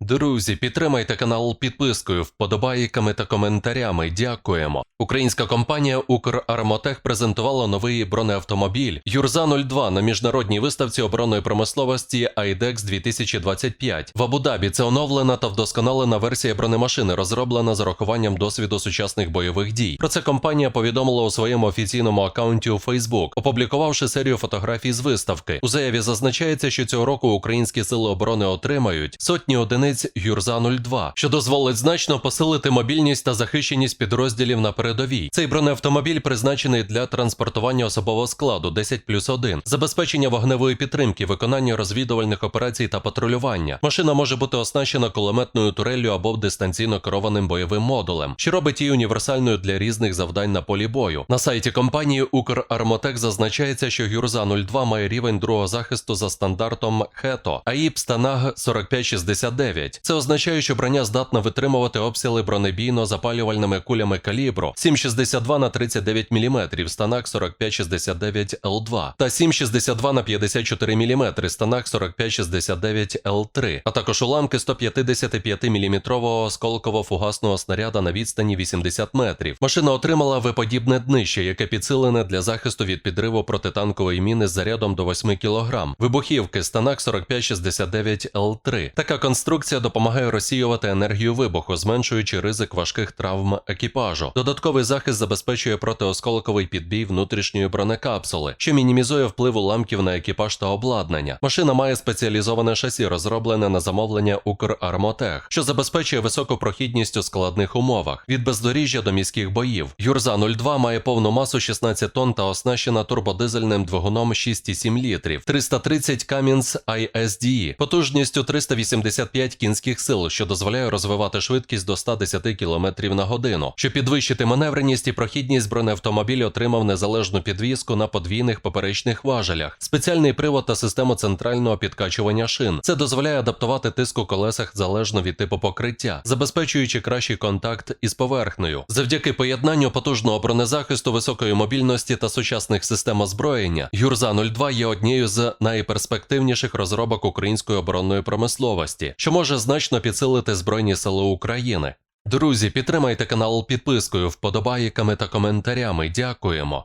Друзі, підтримайте канал підпискою, вподобайками та коментарями. Дякуємо. Українська компанія Укрармотех презентувала новий бронеавтомобіль Юрза 02 на міжнародній виставці оборонної промисловості IDEX 2025. В Абу-Дабі це оновлена та вдосконалена версія бронемашини, розроблена з урахуванням досвіду сучасних бойових дій. Про це компанія повідомила у своєму офіційному аккаунті у Facebook, опублікувавши серію фотографій з виставки. У заяві зазначається, що цього року українські сили оборони отримають сотні одиниць одиниць Юрза 02 що дозволить значно посилити мобільність та захищеність підрозділів на передовій. Цей бронеавтомобіль призначений для транспортування особового складу 10 плюс 1, забезпечення вогневої підтримки, виконання розвідувальних операцій та патрулювання. Машина може бути оснащена кулеметною турелью або дистанційно керованим бойовим модулем, що робить її універсальною для різних завдань на полі бою. На сайті компанії «Укрармотек» зазначається, що Юрза 02 має рівень другого захисту за стандартом ХЕТО, а ІПСТАНАГ 4569. 9. Це означає, що броня здатна витримувати обстріли бронебійно-запалювальними кулями калібру 7,62 на 39 мм станак 45,69 Л2 та 7,62 на 54 мм станак 45,69 Л3, а також уламки 155 мм осколково-фугасного снаряда на відстані 80 метрів. Машина отримала виподібне днище, яке підсилене для захисту від підриву протитанкової міни з зарядом до 8 кг. Вибухівки станак 45,69 Л3. Така конструкція допомагає розсіювати енергію вибуху, зменшуючи ризик важких травм екіпажу. Додатковий захист забезпечує протиосколковий підбій внутрішньої бронекапсули, що мінімізує вплив уламків на екіпаж та обладнання. Машина має спеціалізоване шасі, розроблене на замовлення Укрармотех, що забезпечує високу прохідність у складних умовах від бездоріжжя до міських боїв. Юрза 02 має повну масу 16 тонн та оснащена турбодизельним двигуном 6,7 літрів, 330 Cummins ISDE, потужністю 385 кінських сил, що дозволяє розвивати швидкість до 110 км на годину. Щоб підвищити маневреність і прохідність, бронеавтомобіль отримав незалежну підвізку на подвійних поперечних важелях, спеціальний привод та систему центрального підкачування шин. Це дозволяє адаптувати тиск у колесах залежно від типу покриття, забезпечуючи кращий контакт із поверхнею. Завдяки поєднанню потужного бронезахисту, високої мобільності та сучасних систем озброєння, Юрза 02 є однією з найперспективніших розробок української оборонної промисловості, що може значно підсилити Збройні Сили України. Друзі, підтримайте канал підпискою, вподобайками та коментарями. Дякуємо.